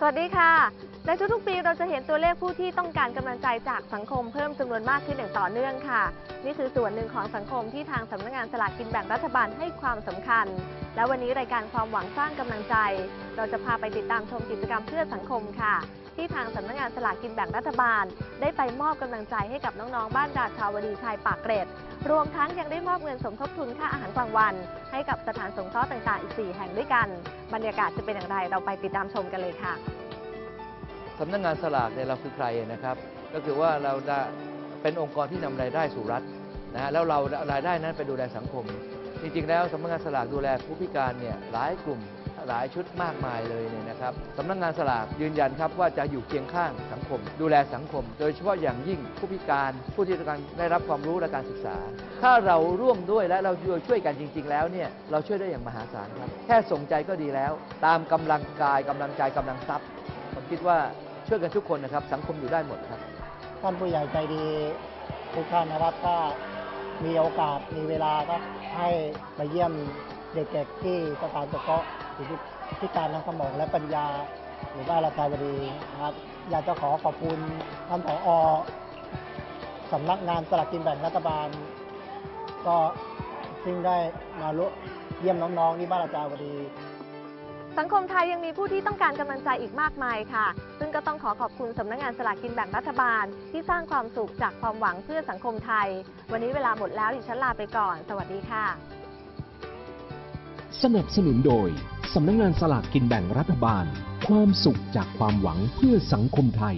สวัสดีค่ะ ในทุกๆปีเราจะเห็นตัวเลขผู้ที่ต้องการกำลังใจจากสังคมเพิ่มจำนวนมากขึ้นอย่างต่อเนื่องค่ะ นี่คือส่วนหนึ่งของสังคมที่ทางสำนักงานสลากกินแบ่งรัฐบาลให้ความสำคัญ และวันนี้รายการความหวังสร้างกำลังใจ เราจะพาไปติดตามชมกิจกรรมเพื่อสังคมค่ะ ที่ทางสำนักงานสลากกินแบ่งรัฐบาล ได้ไปมอบกำลังใจให้กับน้องๆ บ้านราชาวดีชายปากเกร็ดรวมทั้งยังได้มอบเงินสมทบทุนค่าอาหารกลางวัน ให้กับสถานสงเคราะห์ต่างๆอีก 4 แห่งด้วยกัน บรรยากาศจะเป็นอย่างไรเราไปติดตามชมกันเลยค่ะ สำนักงานสลากเนี่ยเราคือใครนะครับ ก็คือว่าเราเป็นองค์กรที่นำรายได้สู่รัฐนะฮะแล้วเรารายได้นั้นไปดูแลสังคม จริงๆ แล้วสำนักงานสลากดูแลผู้พิการเนี่ยหลายกลุ่มหลายชุดมากมายเลยเนี่ยนะครับสำนักงานสลากยืนยันครับว่าจะอยู่เคียงข้างสังคม ดูแลสังคม โดยเฉพาะอย่างยิ่งผู้พิการผู้ที่ต้องการได้รับความรู้และการศึกษา ถ้าเราร่วมด้วยและเราช่วยกันจริง ๆ แล้วเนี่ยเราช่วยได้อย่างมหาศาลครับ แค่ส่งใจก็ดีแล้ว ตามกำลังกายกำลังใจกำลังทรัพย์ผมคิดว่า ช่วยกันทุกคนนะครับ สังคมอยู่ได้หมดครับ ท่านผู้ใหญ่ใจดีทุกท่านนะครับก็มีโอกาสมีเวลาก็ให้มาเยี่ยมเด็กๆที่สถานสงเคราะห์ผู้พิการทางสมองและปัญญา หรือว่าราชาวดีนะครับ อยากจะขอขอบคุณท่านผอสำนักงานสลากกินแบ่งรัฐบาล ก็ซึ่งได้มาร่มเยี่ยมน้องๆที่บ้านราชาวดี สังคมไทยยังมีผู้ที่ต้องการกำลังใจอีกมากมายค่ะ ซึ่งก็ต้องขอขอบคุณสำนักงานสลากกินแบ่งรัฐบาล ที่สร้างความสุขจากความหวังเพื่อสังคมไทย วันนี้เวลาหมดแล้วดิฉันลาไปก่อน สวัสดีค่ะ สนับสนุนโดยสำนักงานสลากกินแบ่งรัฐบาล ความสุขจากความหวังเพื่อสังคมไทย